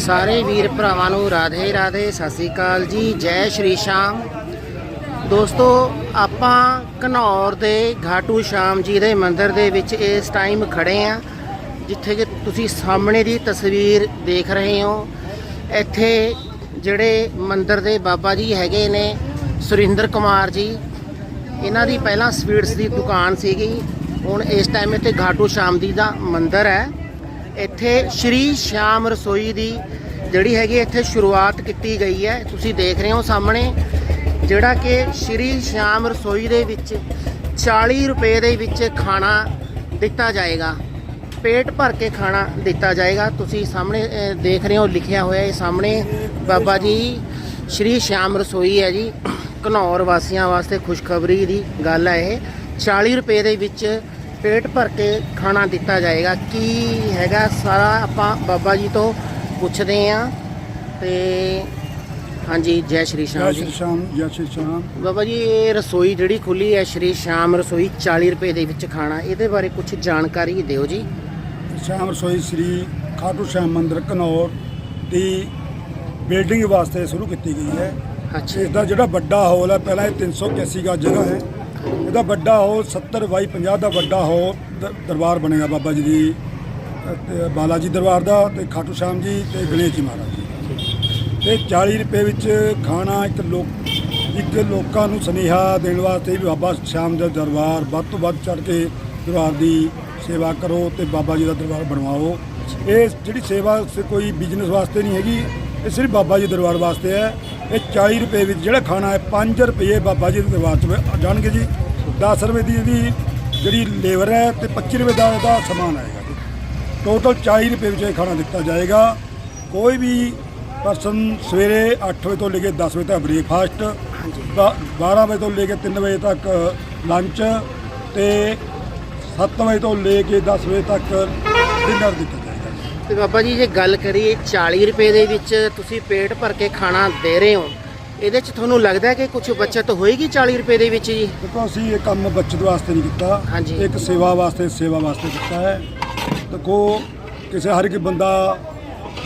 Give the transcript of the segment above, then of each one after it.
ਸਾਰੇ ਵੀਰ ਭਰਾਵਾਂ ਨੂੰ ਰਾਧੇ ਰਾਧੇ, ਸਤਿ ਸ੍ਰੀ ਅਕਾਲ ਜੀ, ਜੈ ਸ਼੍ਰੀ ਸ਼ਾਮ। ਦੋਸਤੋ, ਆਪਾਂ ਘਨੌਰ ਦੇ ਘਾਟੂ ਸ਼ਾਮ ਜੀ ਦੇ ਮੰਦਿਰ ਦੇ ਵਿੱਚ ਇਸ ਟਾਈਮ ਖੜੇ ਆ, ਜਿੱਥੇ ਕਿ ਤੁਸੀਂ ਸਾਹਮਣੇ ਦੀ ਤਸਵੀਰ ਦੇਖ ਰਹੇ ਹੋ। ਇੱਥੇ ਜਿਹੜੇ ਮੰਦਿਰ ਦੇ ਬਾਬਾ ਜੀ ਹੈਗੇ ਨੇ, ਸੁਰਿੰਦਰ ਕੁਮਾਰ ਜੀ, ਇਹਨਾਂ ਦੀ ਪਹਿਲਾਂ ਸਵੀਟਸ ਦੀ ਦੁਕਾਨ ਸੀਗੀ। ਹੁਣ ਇਸ ਟਾਈਮ ਇੱਥੇ ਘਾਟੂ ਸ਼ਾਮ ਦੀ ਦਾ ਮੰਦਿਰ ਹੈ। ਇੱਥੇ ਸ਼੍ਰੀ ਸ਼ਾਮ ਰਸੋਈ ਦੀ ਜਿਹੜੀ ਹੈਗੀ ਇੱਥੇ ਸ਼ੁਰੂਆਤ ਕੀਤੀ ਗਈ ਹੈ। ਤੁਸੀਂ ਦੇਖ ਰਹੇ ਹੋ ਸਾਹਮਣੇ, ਜਿਹੜਾ ਕਿ ਸ਼੍ਰੀ ਸ਼ਾਮ ਰਸੋਈ ਦੇ ਵਿੱਚ 40 ਰੁਪਏ ਦੇ ਵਿੱਚ ਖਾਣਾ ਦਿੱਤਾ ਜਾਏਗਾ। ਪੇਟ ਭਰ ਕੇ ਖਾਣਾ ਦਿੱਤਾ ਜਾਏਗਾ। ਤੁਸੀਂ ਸਾਹਮਣੇ ਦੇਖ ਰਹੇ ਹੋ, ਲਿਖਿਆ ਹੋਇਆ ਇਹ ਸਾਹਮਣੇ। ਬਾਬਾ ਜੀ, ਸ਼੍ਰੀ ਸ਼ਾਮ ਰਸੋਈ ਹੈ ਜੀ। ਘਨੌਰ ਵਾਸੀਆਂ ਵਾਸਤੇ ਖੁਸ਼ਖਬਰੀ ਦੀ ਗੱਲ ਹੈ ਇਹ। 40 ਰੁਪਏ ਦੇ ਵਿੱਚ ਪੇਟ ਭਰ ਕੇ ਖਾਣਾ ਦਿੱਤਾ ਜਾਏਗਾ। ਕੀ ਹੈਗਾ ਸਾਰਾ ਆਪਾਂ ਬਾਬਾ ਜੀ ਤੋਂ ਪੁੱਛਦੇ ਆਂ ਤੇ ਹਾਂਜੀ ਜੈ ਸ਼੍ਰੀ ਸ਼ਾਮ ਜੈ। ਜੀ ਸ਼੍ਰੀ ਸ਼ਾਮ ਜੈ ਸ਼੍ਰੀ ਸ਼ਾਮ। ਬਾਬਾ ਜੀ ਇਹ ਰਸੋਈ ਜਿਹੜੀ ਖੁੱਲੀ ਹੈ ਸ਼੍ਰੀ ਸ਼ਾਮ ਰਸੋਈ 40 ਰੁਪਏ ਦੇ ਵਿੱਚ ਖਾਣਾ ਇਹਦੇ ਬਾਰੇ ਕੁਝ ਜਾਣਕਾਰੀ ਦਿਓ ਜੀ। ਸ਼ਾਮ ਰਸੋਈ ਸ੍ਰੀ ਖਾਟੂ ਸ਼ਾਮ ਮੰਦਿਰ ਘਨੌਰ ਦੀ ਬਿਲਡਿੰਗ ਵਾਸਤੇ ਸ਼ੁਰੂ ਕੀਤੀ ਗਈ ਹੈ। ਅੱਛਾ। ਇਸ ਦਾ ਜਿਹੜਾ ਵੱਡਾ ਹਾਲ ਹੈ ਪਹਿਲਾਂ ਇਹ 381 ਗਾ ਜਗ੍ਹਾ ਹੈ। ਇਹਦਾ ਵੱਡਾ ਹੋ 70 ਬਾਈ 50 ਦਾ ਵੱਡਾ ਹੋ ਦਰਬਾਰ ਬਣੇਗਾ ਬਾਬਾ ਜੀ ਦੀ, ਤੇ ਬਾਲਾ ਜੀ ਦਰਬਾਰ ਦਾ ਤੇ ਖਾਟੂ ਸ਼ਾਮ ਜੀ ਤੇ ਗਣੇਸ਼ ਜੀ ਮਹਾਰਾਜ ਜੀ ਤੇ 40 ਰੁਪਏ ਵਿੱਚ ਖਾਣਾ ਇੱਕ ਲੋਕ, ਇੱਕ ਲੋਕਾਂ ਨੂੰ ਸੁਨੇਹਾ ਦੇਣ ਵਾਸਤੇ ਵੀ ਬਾਬਾ ਸ਼ਾਮ ਦਾ ਦਰਬਾਰ ਵੱਧ ਤੋਂ ਵੱਧ ਚੜ ਕੇ ਦਰਬਾਰ ਦੀ ਸੇਵਾ ਕਰੋ ਤੇ ਬਾਬਾ ਜੀ ਦਾ ਦਰਬਾਰ ਬਣਵਾਓ। ਇਹ ਜਿਹੜੀ ਸੇਵਾ ਕੋਈ ਬਿਜ਼ਨਸ ਵਾਸਤੇ ਨਹੀਂ ਹੈਗੀ ਇਹ ਸਿਰਫ ਬਾਬਾ ਜੀ ਦਰਬਾਰ ਵਾਸਤੇ ਹੈ। ਇਹ 40 ਰੁਪਏ ਵਿੱਚ ਜਿਹੜਾ ਖਾਣਾ ਹੈ 5 ਰੁਪਏ ਬਾਬਾ ਜੀ ਦੇ ਦਰਬਾਰ 'ਚ ਵੇ- ਜਾਣਗੇ ਜੀ। 10 ਰੁਪਏ ਦੀ ਇਹਦੀ ਜਿਹੜੀ ਲੇਬਰ ਹੈ ਤੇ 25 ਰੁਪਏ ਦਾ ਇਹਦਾ ਸਮਾਨ ਆਏਗਾ ਜੀ। ਟੋਟਲ 40 ਰੁਪਏ ਵਿੱਚ ਇਹ ਖਾਣਾ ਦਿੱਤਾ ਜਾਏਗਾ। ਕੋਈ ਵੀ ਪਰਸਨ ਸਵੇਰੇ 8 ਵਜੇ ਤੋਂ ਲੈ ਕੇ 10 ਵਜੇ ਤੱਕ ਬ੍ਰੇਕਫਾਸਟ 12 ਵਜੇ ਤੋਂ ਲੈ ਕੇ 3 ਵਜੇ ਤੱਕ ਲੰਚ ਤੇ 7 ਵਜੇ ਤੋਂ ਲੈ ਕੇ 10 ਵਜੇ ਤੱਕ ਡਿਨਰ ਦਿੱਤਾ ਤੇ ਬਾਬਾ ਜੀ ਜੇ ਗੱਲ ਕਰੀਏ 40 ਰੁਪਏ ਦੇ ਵਿੱਚ ਤੁਸੀਂ ਪੇਟ ਭਰ ਕੇ ਖਾਣਾ ਦੇ ਰਹੇ ਹੋ ਇਹਦੇ 'ਚ ਤੁਹਾਨੂੰ ਲੱਗਦਾ ਹੈ ਕਿ ਕੁਝ ਬਚਤ ਹੋਏਗੀ 40 ਰੁਪਏ ਦੇ ਵਿੱਚ ਜੀ? ਦੇਖੋ ਅਸੀਂ ਇਹ ਕੰਮ ਬੱਚਤ ਵਾਸਤੇ ਨਹੀਂ ਕੀਤਾ। ਹਾਂਜੀ। ਇੱਕ ਸੇਵਾ ਵਾਸਤੇ ਸੇਵਾ ਵਾਸਤੇ ਕੀਤਾ ਹੈ। ਦੇਖੋ ਕਿਸੇ ਹਰ ਇੱਕ ਬੰਦਾ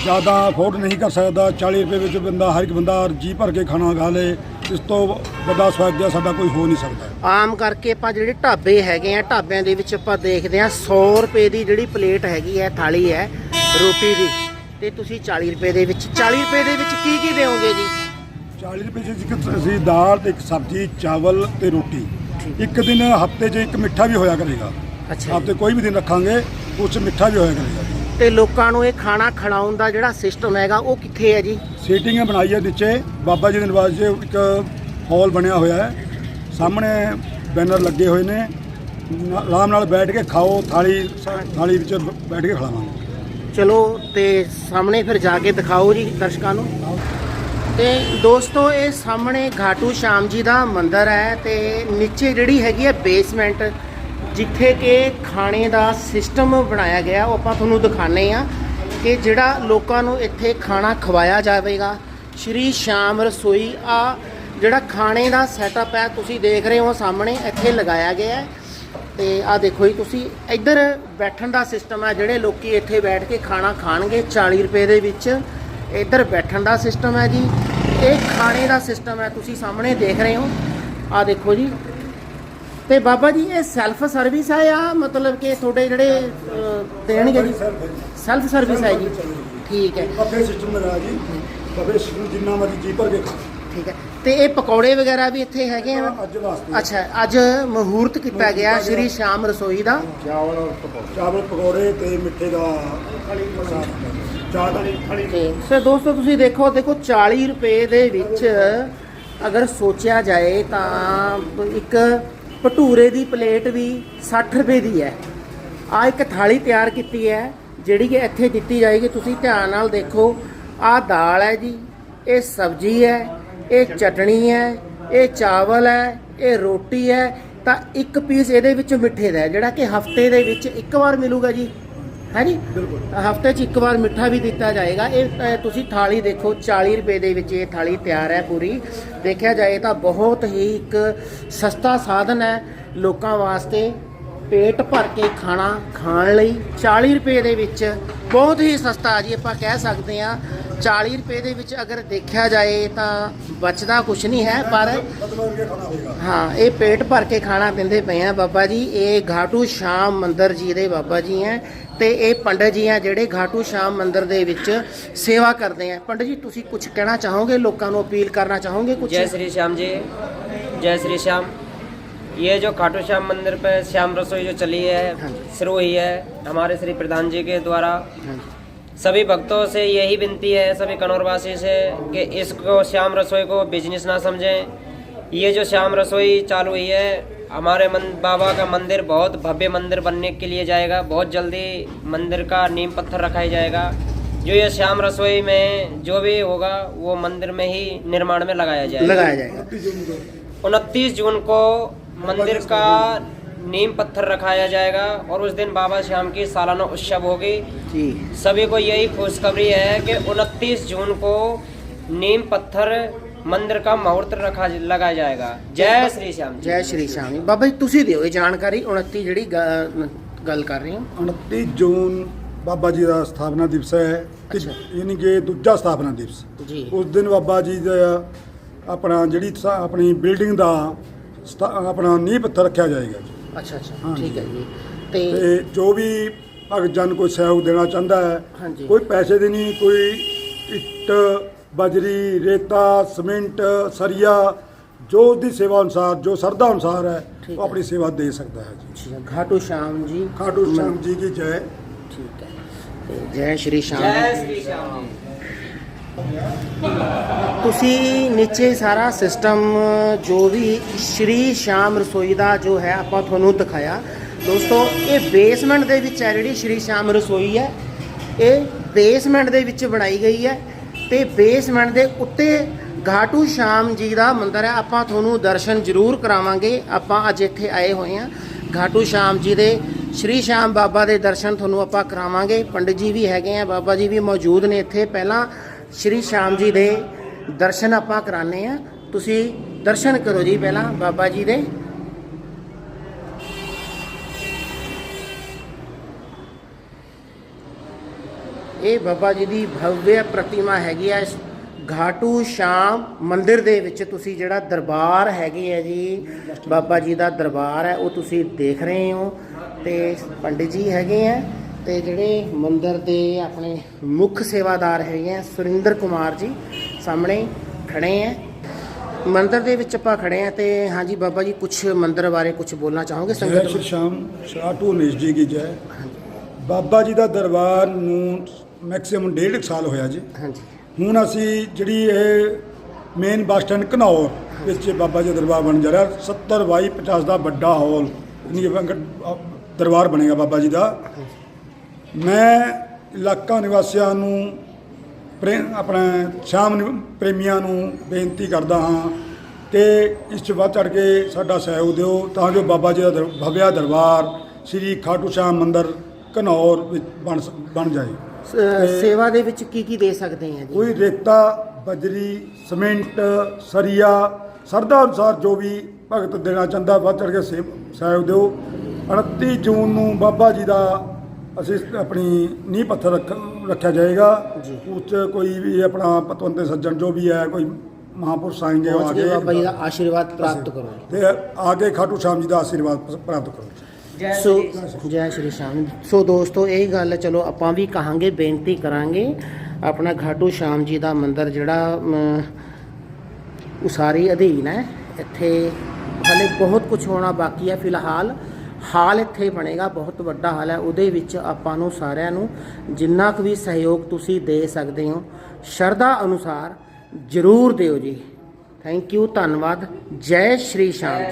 ਜ਼ਿਆਦਾ ਅਫੋਰਡ ਨਹੀਂ ਕਰ ਸਕਦਾ। 40 ਰੁਪਏ ਵਿੱਚ ਬੰਦਾ ਹਰ ਇੱਕ ਬੰਦਾ ਜੀ ਭਰ ਕੇ ਖਾਣਾ ਖਾ ਲੇ। ਇਸ ਤੋਂ ਵੱਡਾ ਸਵਾਗਤ ਸਾਡਾ ਕੋਈ ਹੋ ਨਹੀਂ ਸਕਦਾ। ਆਮ ਕਰਕੇ ਆਪਾਂ ਜਿਹੜੇ ਢਾਬੇ ਹੈਗੇ ਆ ਢਾਬਿਆਂ ਦੇ ਵਿੱਚ ਆਪਾਂ ਦੇਖਦੇ ਆ 100 ਰੁਪਏ ਦੀ ਜਿਹੜੀ ਪਲੇਟ ਹੈਗੀ ਹੈ ਥਾਲੀ ਹੈ ਰੋਟੀ ਦੀ ਤੇ ਤੁਸੀਂ 40 ਰੁਪਏ ਦੇ ਵਿੱਚ 40 ਰੁਪਏ ਦੇ ਵਿੱਚ ਕੀ ਕੀ ਦੇਵੋਗੇ ਜੀ? 40 ਰੁਪਏ 'ਚ ਇੱਕ ਅਸੀਂ ਦਾਲ ਤੇ ਇੱਕ ਸਬਜ਼ੀ ਚਾਵਲ ਤੇ ਰੋਟੀ। ਇੱਕ ਦਿਨ ਹਫ਼ਤੇ 'ਚ ਇੱਕ ਮਿੱਠਾ ਵੀ ਹੋਇਆ ਕਰੇਗਾ। ਅੱਛਾ ਹਫ਼ਤੇ ਕੋਈ ਵੀ ਦਿਨ ਰੱਖਾਂਗੇ ਉਸ ਮਿੱਠਾ ਵੀ ਹੋਇਆ ਕਰੇਗਾ। ਤੇ ਲੋਕਾਂ ਨੂੰ ਇਹ ਖਾਣਾ ਖਿਲਾਉਣ ਦਾ ਜਿਹੜਾ ਸਿਸਟਮ ਹੈਗਾ ਉਹ ਕਿੱਥੇ ਹੈ ਜੀ? ਸੀਟਿੰਗ ਬਣਾਈ ਹੈ ਨੀਚੇ। ਬਾਬਾ ਜੀ ਦੇ ਨਿਵਾਸ 'ਚ ਇੱਕ ਹਾਲ ਬਣਿਆ ਹੋਇਆ ਹੈ। ਸਾਹਮਣੇ ਬੈਨਰ ਲੱਗੇ ਹੋਏ ਨੇ। ਆਰਾਮ ਨਾਲ ਬੈਠ ਕੇ ਖਾਓ ਥਾਲੀ ਥਾਲੀ ਵਿੱਚ ਬੈਠ ਕੇ ਖਿਲਾਵਾਂਗੇ। ਚਲੋ ਤੇ ਸਾਹਮਣੇ ਫਿਰ ਜਾ ਕੇ ਦਿਖਾਓ ਜੀ ਦਰਸ਼ਕਾਂ ਨੂੰ। ਤੇ ਦੋਸਤੋ ਇਹ ਸਾਹਮਣੇ ਘਾਟੂ ਸ਼ਾਮ ਜੀ ਦਾ ਮੰਦਿਰ ਹੈ ਤੇ ਨੀਚੇ ਜਿਹੜੀ ਹੈਗੀ ਹੈ ਬੇਸਮੈਂਟ ਜਿੱਥੇ ਕਿ ਖਾਣੇ ਦਾ ਸਿਸਟਮ ਬਣਾਇਆ ਗਿਆ, ਉਹ ਆਪਾਂ ਤੁਹਾਨੂੰ ਦਿਖਾਣੇ ਆ ਕਿ ਜਿਹੜਾ ਲੋਕਾਂ ਨੂੰ ਇੱਥੇ ਖਾਣਾ ਖਵਾਇਆ ਜਾਵੇਗਾ। ਸ਼੍ਰੀ ਸ਼ਾਮ ਰਸੋਈ, ਆ ਜਿਹੜਾ ਖਾਣੇ ਦਾ ਸੈਟਅਪ ਹੈ, ਤੁਸੀਂ ਦੇਖ ਰਹੇ ਹੋ ਸਾਹਮਣੇ, ਇੱਥੇ ਲਗਾਇਆ ਗਿਆ ਹੈ। ਤੇ ਆ ਦੇਖੋ ਜੀ, ਤੁਸੀਂ ਇੱਧਰ ਬੈਠਣ ਦਾ ਸਿਸਟਮ ਹੈ, ਜਿਹੜੇ ਲੋਕੀ ਇੱਥੇ ਬੈਠ ਕੇ ਖਾਣਾ ਖਾਣਗੇ 40 ਰੁਪਏ ਦੇ ਵਿੱਚ। ਇੱਧਰ ਬੈਠਣ ਦਾ ਸਿਸਟਮ ਹੈ ਜੀ। ਇਹ ਖਾਣੇ ਦਾ ਸਿਸਟਮ ਹੈ, ਤੁਸੀਂ ਸਾਹਮਣੇ ਦੇਖ ਰਹੇ ਹੋ। ਆ ਦੇਖੋ ਜੀ ਤੇ ਬਾਬਾ ਜੀ ਇਹ ਸੈਲਫ ਸਰਵਿਸ ਹੈ ਜਾਂ ਮਤਲਬ ਕਿ ਤੁਹਾਡੇ ਜਿਹੜੇ ਅਹ, ਦੇਣਗੇ ਜੀ? ਸੈਲਫ ਸਰਵਿਸ ਹੈ ਜੀ। ਠੀਕ ਹੈ। ਬੱਫੇ ਸਿਸਟਮ ਲਗਾ ਜੀ। ਬੱਫੇ ਸਿਸਟਮ ਜਿੰਨਾ ਮਰਜ਼ੀ ਜੀ ਭਰ ਕੇ ਖਾਓ ਠੀਕ ਹੈ। ਤੇ ਇਹ ਪਕੌੜੇ ਵਗੈਰਾ ਵੀ ਇੱਥੇ ਹੈਗੇ ਆ? ਅੱਜ ਵਾਸਤੇ। ਅੱਛਾ ਅੱਜ ਮਹੂਰਤ ਕੀਤਾ ਗਿਆ ਸ਼੍ਰੀ ਸ਼ਾਮ ਰਸੋਈ ਦਾ। ਚਾਵਲ ਪਕੌੜੇ। ਤੇ ਮਿੱਠੇ ਦਾ ਚਾਹ ਦਾ ਤੇ ਸੋ ਦੋਸਤੋ ਤੁਸੀਂ ਦੇਖੋ ਦੇਖੋ 40 ਰੁਪਏ ਦੇ ਵਿੱਚ ਅਗਰ ਸੋਚਿਆ ਜਾਏ ਤਾਂ ਇੱਕ ਭਟੂਰੇ ਦੀ ਪਲੇਟ ਵੀ 60 ਰੁਪਏ ਦੀ ਹੈ। ਆ ਇੱਕ ਥਾਲੀ ਤਿਆਰ ਕੀਤੀ ਹੈ, ਜਿਹੜੀ ਕਿ ਇੱਥੇ ਦਿੱਤੀ ਜਾਏਗੀ। ਤੁਸੀਂ ਧਿਆਨ ਨਾਲ ਦੇਖੋ ਆ ਦਾਲ ਹੈ ਜੀ, ਇਹ ਸਬਜ਼ੀ ਹੈ, ਇਹ ਚਟਣੀ ਹੈ, ਇਹ ਚਾਵਲ ਹੈ, ਇਹ ਰੋਟੀ ਹੈ। ਤਾਂ ਇੱਕ ਪੀਸ ਇਹਦੇ ਵਿੱਚ ਮਿੱਠੇ ਦਾ ਜਿਹੜਾ ਕਿ ਹਫ਼ਤੇ ਦੇ ਵਿੱਚ ਇੱਕ ਵਾਰ ਮਿਲੂਗਾ ਜੀ। ਹੈ ਜੀ ਬਿਲਕੁਲ ਹਫ਼ਤੇ 'ਚ ਇੱਕ ਵਾਰ ਮਿੱਠਾ ਵੀ ਦਿੱਤਾ ਜਾਏਗਾ। ਇਹ ਤੁਸੀਂ ਥਾਲੀ ਦੇਖੋ 40 ਰੁਪਏ ਦੇ ਵਿੱਚ ਇਹ ਥਾਲੀ ਤਿਆਰ ਹੈ ਪੂਰੀ। ਦੇਖਿਆ ਜਾਏ ਤਾਂ ਬਹੁਤ ਹੀ ਇੱਕ ਸਸਤਾ ਸਾਧਨ ਹੈ ਲੋਕਾਂ ਵਾਸਤੇ ਪੇਟ ਭਰ ਕੇ ਖਾਣਾ ਖਾਣ ਲਈ। 40 ਰੁਪਏ ਦੇ ਵਿੱਚ ਬਹੁਤ ਹੀ ਸਸਤਾ ਜੀ ਆਪਾਂ ਕਹਿ ਸਕਦੇ ਹਾਂ। 40 ਰੁਪਏ ਦੇ ਵਿੱਚ ਅਗਰ ਦੇਖਿਆ ਜਾਏ ਤਾਂ ਬਚਦਾ ਕੁਝ ਨਹੀਂ ਹੈ ਪਰ ਮਤਲਬ ਕਿ ਖਾਣਾ ਹੋਏਗਾ ਹਾਂ ਇਹ ਪੇਟ ਭਰ ਕੇ ਖਾਣਾ ਦਿੰਦੇ ਪਏ ਆ ਬਾਬਾ ਜੀ ਇਹ ਘਾਟੂ ਸ਼ਾਮ ਮੰਦਿਰ ਜੀ ਦੇ ਬਾਬਾ ਜੀ ਹੈ ਤੇ ਇਹ ਪੰਡਤ ਜੀ ਆ ਜਿਹੜੇ ਘਾਟੂ ਸ਼ਾਮ ਮੰਦਿਰ ਦੇ ਵਿੱਚ ਸੇਵਾ ਕਰਦੇ ਆ ਪੰਡਤ ਜੀ ਤੁਸੀਂ ਕੁਝ ਕਹਿਣਾ ਚਾਹੋਗੇ ਲੋਕਾਂ ਨੂੰ ਅਪੀਲ ਕਰਨਾ ਚਾਹੋਗੇ ਕੁਝ जय श्री श्याम जी जय श्री श्याम ये जो खाटू श्याम मंदिर पे श्याम रसोई जो चली हाँ है जी। शुरू हुई है हमारे श्री प्रधान जी के द्वारा ਹਾਂਜੀ सभी भक्तों से यही विनती है सभी कनौरवासी से कि इसको श्याम रसोई को बिज़नेस ना समझें। ये जो श्याम रसोई चालू हुई है हमारे मन बाबा का मंदिर बहुत भव्य मंदिर बनने के लिए जाएगा बहुत जल्दी मंदिर का नीम पत्थर रखा जाएगा। जो ये श्याम रसोई में जो भी होगा वो मंदिर में ही निर्माण में लगाया जाएगा। लगाया जाएगा। उनतीस जून को मंदिर का नीम पत्थर रखाया जाएगा और उस दिन बाबा श्याम की सालाना उत्सव होगी ਜੀ सभी को यही खुशखबरी है कि उनतीस जून को नीम पत्थर मंदिर का मुहूर्त रखा लगाया जाएगा जय श्री श्याम जी ਜੈ ਸ਼੍ਰੀ ਸ਼ਾਮ ਜੀ ਬਾਬਾ ਜੀ ਤੁਸੀਂ ਦਿਓ ਇਹ ਜਾਣਕਾਰੀ 29 ਜਿਹੜੀ ਗ- ਗੱਲ ਕਰ ਰਹੇ ਹੋ 29 ਜੂਨ ਬਾਬਾ ਜੀ ਦਾ ਸਥਾਪਨਾ ਦਿਵਸ ਹੈ ਤੇ ਅੱਛਾ। ਯਾਨੀ ਕਿ ਦੂਜਾ ਸਥਾਪਨਾ ਦਿਵਸ ਜੀ ਉਸ ਦਿਨ ਬਾਬਾ ਜੀ ਦਾ ਆਪਣਾ ਜਿਹੜੀ ਸਾ- ਆਪਣੀ ਬਿਲਡਿੰਗ ਦਾ ਸਥਾ- ਆਪਣਾ ਨੀਂਹ ਪੱਥਰ ਰੱਖਿਆ ਜਾਏਗਾ ਜੀ ਅੱਛਾ ਅੱਛਾ। ਠੀਕ ਹੈ ਜੀ। ਤੇ ਜੋ ਵੀ ਭਗਤ ਜਨ ਕੋਈ ਸਹਿਯੋਗ ਦੇਣਾ ਚਾਹੁੰਦਾ ਹੈ ਕੋਈ ਪੈਸੇ ਦੀ ਨਹੀਂ ਕੋਈ ਇੱਟ ਬਜਰੀ ਰੇਤਾ ਸਿਮੈਂਟ ਸਰੀਆ ਜੋ ਦੀ ਸੇਵਾ ਅਨੁਸਾਰ ਜੋ ਸਰਦਾ ਅਨੁਸਾਰ ਹੈ ਉਹ ਆਪਣੀ ਸੇਵਾ ਦੇ ਸਕਦਾ ਹੈ ਜੀ। ਜੀ, ਘਾਟੂ ਸ਼ਾਮ ਜੀ। ਖਾਟੂ ਸ਼ਾਮ ਜੀ ਕੀ ਜੈ। ਠੀਕ ਹੈ। ਜੈ ਸ਼੍ਰੀ ਸ਼ਾਮ। ਜੈ ਸ਼੍ਰੀ ਸ਼ਾਮ। ਤੁਸੀਂ ਨੀਚੇ ਸਾਰਾ ਸਿਸਟਮ ਜੋ ਵੀ ਸ਼੍ਰੀ ਸ਼ਾਮ ਰਸੋਈ ਦਾ ਜੋ ਹੈ, ਆਪਾਂ ਤੁਹਾਨੂੰ ਦਿਖਾਇਆ। ਦੋਸਤੋ, ਇਹ ਬੇਸਮੈਂਟ ਦੇ ਵਿੱਚ ਹੈ ਜਿਹੜੀ ਸ਼੍ਰੀ ਸ਼ਾਮ ਰਸੋਈ ਹੈ। ਇਹ ਬੇਸਮੈਂਟ ਦੇ ਵਿੱਚ ਬਣਾਈ ਗਈ ਹੈ ਤੇ ਬੇਸਮੈਂਟ ਦੇ ਉੱਤੇ ਘਾਟੂ ਸ਼ਾਮ ਜੀ ਦਾ ਮੰਦਿਰ ਹੈ। ਆਪਾਂ ਤੁਹਾਨੂੰ ਦਰਸ਼ਨ ਜ਼ਰੂਰ ਕਰਾਵਾਂਗੇ। ਆਪਾਂ ਅੱਜ ਇੱਥੇ ਆਏ ਹੋਏ ਹਾਂ। ਘਾਟੂ ਸ਼ਾਮ ਜੀ ਦੇ, ਸ਼੍ਰੀ ਸ਼ਾਮ ਬਾਬਾ ਦੇ ਦਰਸ਼ਨ ਤੁਹਾਨੂੰ ਆਪਾਂ ਕਰਾਵਾਂਗੇ। ਪੰਡਿਤ ਜੀ ਵੀ ਹੈਗੇ ਆ, ਬਾਬਾ ਜੀ ਵੀ ਮੌਜੂਦ ਨੇ ਇੱਥੇ। ਪਹਿਲਾਂ ਸ਼੍ਰੀ ਸ਼ਾਮ ਜੀ ਦੇ ਦਰਸ਼ਨ ਆਪਾਂ ਕਰਾਣੇ ਆ ਤੁਸੀਂ ਦਰਸ਼ਨ ਕਰੋ ਜੀ ਪਹਿਲਾਂ ਬਾਬਾ ਜੀ ਦੇ। ਇਹ ਬਾਬਾ ਜੀ ਦੀ ਭਵਯ ਪ੍ਰਤਿਮਾ ਹੈਗੀ ਆ ਘਾਟੂ ਸ਼ਾਮ ਮੰਦਿਰ ਦੇ ਵਿੱਚ। ਤੁਸੀਂ ਜਿਹੜਾ ਦਰਬਾਰ ਹੈਗੇ ਆ ਜੀ, ਬਾਬਾ ਜੀ ਦਾ ਦਰਬਾਰ ਹੈ, ਉਹ ਤੁਸੀਂ ਦੇਖ ਰਹੇ ਹੋ ਤੇ ਪੰਡਿਤ ਜੀ ਹੈਗੇ ਆ। ਤੇ ਜਿਹੜੇ ਮੰਦਿਰ ਦੇ ਆਪਣੇ ਮੁੱਖ ਸੇਵਾਦਾਰ ਹੈਗੇ ਆ ਸੁਰਿੰਦਰ ਕੁਮਾਰ ਜੀ ਸਾਹਮਣੇ ਖੜੇ ਆ। ਮੰਦਿਰ ਦੇ ਵਿੱਚ ਆਪਾਂ ਖੜੇ ਆ ਤੇ ਹਾਂਜੀ ਬਾਬਾ ਜੀ ਕੁਝ ਮੰਦਿਰ ਬਾਰੇ ਕੁਝ ਬੋਲਣਾ ਚਾਹੋਗੇ ਸੰਗਤ ਸ਼੍ਰੀ ਸ਼ਾਮ ਸ਼ਾਟੂ ਨਿਸ਼ ਜੀ ਕੀ ਜੈ। ਬਾਬਾ ਜੀ ਦਾ ਦਰਬਾਰ ਨੂੰ ਮੈਕਸਿਮਮ ਡੇਢ ਕੁ ਸਾਲ ਹੋਇਆ ਜੀ। ਹਾਂਜੀ। ਹੁਣ ਅਸੀਂ ਜਿਹੜੀ ਇਹ ਮੇਨ ਬੱਸ ਸਟੈਂਡ ਘਨੌਰ ਵਿੱਚ ਬਾਬਾ ਜੀ ਦਾ ਦਰਬਾਰ ਬਣ ਜਾ ਰਿਹਾ। 70 ਬਾਈ 50 ਦਾ ਵੱਡਾ ਹਾਲ ਅ, ਦਰਬਾਰ ਬਣੇਗਾ ਬਾਬਾ ਜੀ ਦਾ। ਮੈਂ ਇਲਾਕਾ ਨਿਵਾਸੀਆਂ ਨੂੰ ਆਪਣਾ ਸ਼ਾਮ ਪ੍ਰੇਮੀਆਂ ਨੂੰ ਬੇਨਤੀ ਕਰਦਾ ਹਾਂ ਕਿ ਇਸ 'ਚ ਵੱਧ ਚੜ ਕੇ ਸਾਡਾ ਸਹਿਯੋਗ ਦਿਓ ਤਾਂ ਜੋ ਬਾਬਾ ਜੀ ਦਾ ਭਵਿਆ ਦਰਬਾਰ ਸ੍ਰੀ ਖਾਟੂ ਸ਼ਾਮ ਮੰਦਿਰ ਘਨੌਰ ਵਿੱਚ ਬਣ ਬਣ ਜਾਏ। ਸੇਵਾ ਦੇ ਵਿੱਚ ਕੀ ਕੀ ਦੇ ਸਕਦੇ ਆ ਜੀ? ਕੋਈ ਰੇਤਾ ਬਜਰੀ ਸੀਮੈਂਟ ਸਰੀਆ ਸਰਦਾ ਅਨੁਸਾਰ ਜੋ ਵੀ ਭਗਤ ਦੇਣਾ ਚਾਹੁੰਦਾ ਵੱਧ ਚੜ ਕੇ ਸਹਿਯੋਗ ਦਿਓ। 29 ਜੂਨ ਨੂੰ ਬਾਬਾ ਜੀ ਦਾ ਅਸੀਂ ਆਪਣੀ ਨੀਂਹ ਪੱਥਰ ਰੱਖ- ਰੱਖਿਆ ਜਾਏਗਾ। ਉਸ 'ਚ ਕੋਈ ਵੀ ਆਪਣਾ ਪਤਵੰਤੇ ਸੱਜਣ ਜੋ ਵੀ ਹੈ ਕੋਈ ਮਹਾਂਪੁਰਸ਼ ਆਏਗੇ ਉਹ ਪਹੁੰਚ ਕੇ ਬਾਬਾ ਦਾ ਆਸ਼ੀਰਵਾਦ ਪ੍ਰਾਪਤ ਕਰੋ ਤੇ ਆ ਕੇ ਖਾਟੂ ਸ਼ਾਮ ਜੀ ਦਾ ਆਸ਼ੀਰਵਾਦ ਪ੍ਰਾਪਤ ਕਰੋ ਸੋ ਜੈ ਸ਼੍ਰੀ ਸ਼ਾਮ ਸੋ ਦੋਸਤੋ ਇਹ ਗੱਲ ਚਲੋ ਆਪਾਂ ਵੀ ਕਹਾਂਗੇ ਬੇਨਤੀ ਕਰਾਂਗੇ। ਆਪਣਾ ਖਾਟੂ ਸ਼ਾਮ ਜੀ ਦਾ ਮੰਦਿਰ ਜਿਹੜਾ ਉਸਾਰੀ ਅਧੀਨ ਹੈ। ਇੱਥੇ ਹਲੇ ਬਹੁਤ ਕੁਝ ਹੋਣਾ ਬਾਕੀ ਹੈ ਫਿਲਹਾਲ। ਹਾਲ ਇੱਥੇ ਬਣੇਗਾ, ਬਹੁਤ ਵੱਡਾ ਹਾਲ ਹੈ। ਉਹਦੇ ਵਿੱਚ ਆਪਾਂ ਨੂੰ ਸਾਰਿਆਂ ਨੂੰ ਜਿੰਨਾ ਕੁ ਵੀ ਸਹਿਯੋਗ ਤੁਸੀਂ ਦੇ ਸਕਦੇ ਹੋ, ਸ਼ਰਧਾ ਅਨੁਸਾਰ ਜ਼ਰੂਰ ਦਿਓ ਜੀ। ਥੈਂਕ ਯੂ ਧੰਨਵਾਦ। ਜੈ ਸ਼੍ਰੀ ਸ਼ਾਮ